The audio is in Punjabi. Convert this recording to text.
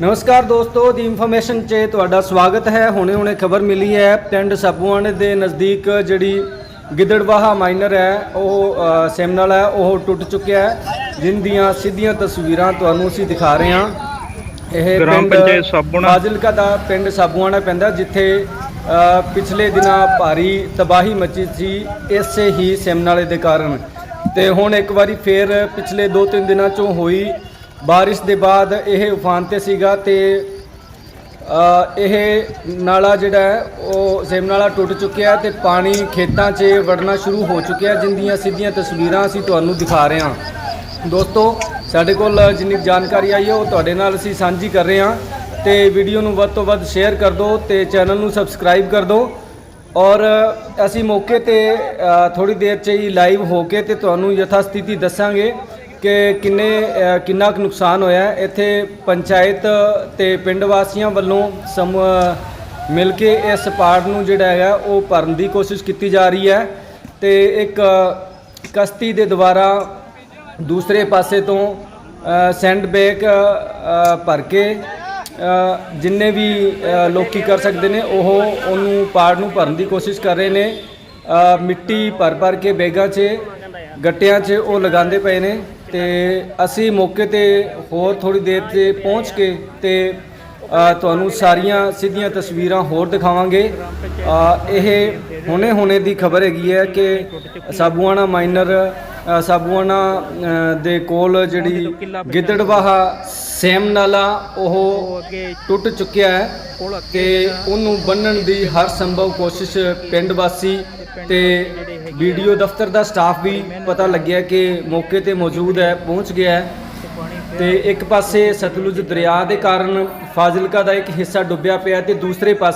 ਨਮਸਕਾਰ ਦੋਸਤੋ ਦੀ ਇਨਫੋਰਮੇਸ਼ਨ 'ਚ ਤੁਹਾਡਾ ਸਵਾਗਤ ਹੈ। ਹੁਣੇ ਹੁਣੇ ਖਬਰ ਮਿਲੀ ਹੈ ਪਿੰਡ ਸਾਬੂਆਣੇ ਦੇ ਨਜ਼ਦੀਕ ਜਿਹੜੀ ਗਿੱਦੜਵਾਹਾ ਮਾਈਨਰ ਹੈ ਉਹ ਸੈਮਨਲ ਹੈ ਉਹ ਟੁੱਟ ਚੁੱਕਿਆ ਹੈ ਜਿਨ ਦੀਆਂ ਸਿੱਧੀਆਂ ਤਸਵੀਰਾਂ ਤੁਹਾਨੂੰ ਅਸੀਂ ਦਿਖਾ ਰਹੇ ਹਾਂ। ਇਹ ਗ੍ਰਾਮ ਪੰਚਾਇਤ ਸਾਬੂਆਣਾ। ਫਾਜ਼ਿਲਕਾ ਦਾ ਪਿੰਡ ਸਾਬੂਆਣਾ ਪੈਂਦਾ ਜਿੱਥੇ ਪਿਛਲੇ ਦਿਨਾਂ ਭਾਰੀ ਤਬਾਹੀ ਮਚੀ ਸੀ ਇਸੇ ਹੀ ਸੈਮਨਾਲੇ ਦੇ ਕਾਰਨ। ਤੇ ਹੁਣ ਇੱਕ ਵਾਰੀ ਫੇਰ ਪਿਛਲੇ 2-3 ਦਿਨਾਂ ਚੋਂ ਹੋਈ ਬਾਰਿਸ਼ ਦੇ ਬਾਅਦ ਇਹ ਉਫਾਨ ਤੇ ਸੀਗਾ ਤੇ ਇਹ ਨਾਲਾ ਜਿਹੜਾ ਹੈ, ਉਹ ਸੇਮ ਨਾਲਾ ਟੁੱਟ ਚੁੱਕਿਆ ਹੈ ਤੇ ਪਾਣੀ ਖੇਤਾਂ 'ਚ ਵੜਨਾ ਸ਼ੁਰੂ ਹੋ ਚੁੱਕਿਆ ਜਿੰਦੀਆਂ ਸਿੱਧੀਆਂ ਤਸਵੀਰਾਂ ਅਸੀਂ ਤੁਹਾਨੂੰ ਦਿਖਾ ਰਹੇ ਹਾਂ। ਦੋਸਤੋ, ਸਾਡੇ ਕੋਲ ਜਿੰਨੀ ਜਾਣਕਾਰੀ ਆਈ ਹੈ, ਉਹ ਤੁਹਾਡੇ ਨਾਲ ਅਸੀਂ ਸਾਂਝੀ ਕਰ ਰਹੇ ਹਾਂ। ਤੇ ਵੀਡੀਓ ਨੂੰ ਵੱਧ ਤੋਂ ਵੱਧ ਸ਼ੇਅਰ ਕਰ ਦਿਓ ਤੇ ਚੈਨਲ ਨੂੰ ਸਬਸਕ੍ਰਾਈਬ ਕਰ ਦਿਓ। ਔਰ ਅਸੀਂ ਮੌਕੇ ਤੇ ਥੋੜੀ ਦੇਰ ਚ ਹੀ ਲਾਈਵ ਹੋ ਕੇ ਤੇ ਤੁਹਾਨੂੰ ਯਥਾ ਸਥਿਤੀ ਦੱਸਾਂਗੇ। ਕਿ ਕਿੰਨੇ ਅ, ਕਿੰਨਾ ਕੁ ਨੁਕਸਾਨ ਹੋਇਆ ਹੈ। ਇੱਥੇ ਪੰਚਾਇਤ ਤੇ ਪਿੰਡ ਵਾਸੀਆਂ ਵੱਲੋਂ ਸਮ ਮਿਲ ਕੇ ਇਸ ਪਾੜ ਨੂੰ ਜਿਹੜਾ ਹੈਗਾ ਉਹ ਭਰਨ ਦੀ ਕੋਸ਼ਿਸ਼ ਕੀਤੀ ਜਾ ਰਹੀ ਹੈ ਤੇ ਇੱਕ ਕਸ਼ਤੀ ਦੇ ਦੁਆਰਾ ਦੂਸਰੇ ਪਾਸੇ ਤੋਂ ਸੈਂਡ ਬੈਗ ਭਰ ਕੇ ਅ, ਜਿੰਨੇ ਵੀ ਅ, ਲੋਕੀ ਕਰ ਸਕਦੇ ਨੇ ਉਹ ਉਹਨੂੰ ਪਾੜ ਨੂੰ ਭਰਨ ਦੀ ਕੋਸ਼ਿਸ਼ ਕਰ ਰਹੇ ਨੇ ਅ, ਮਿੱਟੀ ਭਰ ਭਰ ਕੇ ਬੈਗਾਂ 'ਚ ਗੱਟਿਆਂ 'ਚ ਉਹ ਲਗਾਉਂਦੇ ਪਏ ਨੇ ਤੇ ਅਸੀਂ ਮੌਕੇ ਤੇ ਹੋਰ ਥੋੜੀ ਦੇਰ ਤੇ ਪਹੁੰਚ ਕੇ ਤੇ ਤੁਹਾਨੂੰ ਸਾਰੀਆਂ ਸਿੱਧੀਆਂ ਤਸਵੀਰਾਂ ਹੋਰ ਦਿਖਾਵਾਂਗੇ। ਇਹ ਹੁਣੇ ਹੁਣੇ ਦੀ ਖਬਰ ਹੈਗੀ ਹੈ ਕਿ ਸਾਬੂਆਣਾ ਮਾਈਨਰ ਸਾਬੂਆਣਾ ਦੇ ਕੋਲ ਜਿਹੜੀ ਗਿੱਦੜਵਾਹਾ ਸੇਮ ਨਾਲਾ ਉਹ ਟੁੱਟ ਚੁੱਕਿਆ ਹੈ ਤੇ ਉਹਨੂੰ ਬੰਨਣ ਦੀ ਹਰ ਸੰਭਵ ਕੋਸ਼ਿਸ਼ ਪਿੰਡ ਵਾਸੀ ਤੇ ਵੀਡੀਓ ਦਫ਼ਤਰ ਦਾ ਸਟਾਫ ਵੀ ਪਤਾ ਲੱਗਿਆ ਕਿ ਮੌਕੇ ਤੇ ਮੌਜੂਦ ਹੈ, ਪਹੁੰਚ ਗਿਆ ਹੈ। ਤੇ ਇੱਕ ਪਾਸੇ ਸਤਲੁਜ ਦਰਿਆ ਦੇ ਕਾਰਨ ਫਾਜ਼ਿਲਕਾ ਦਾ ਇੱਕ ਹਿੱਸਾ ਡੁੱਬਿਆ ਪਿਆ ਤੇ ਦੂਸਰੇ ਪਾਸੇ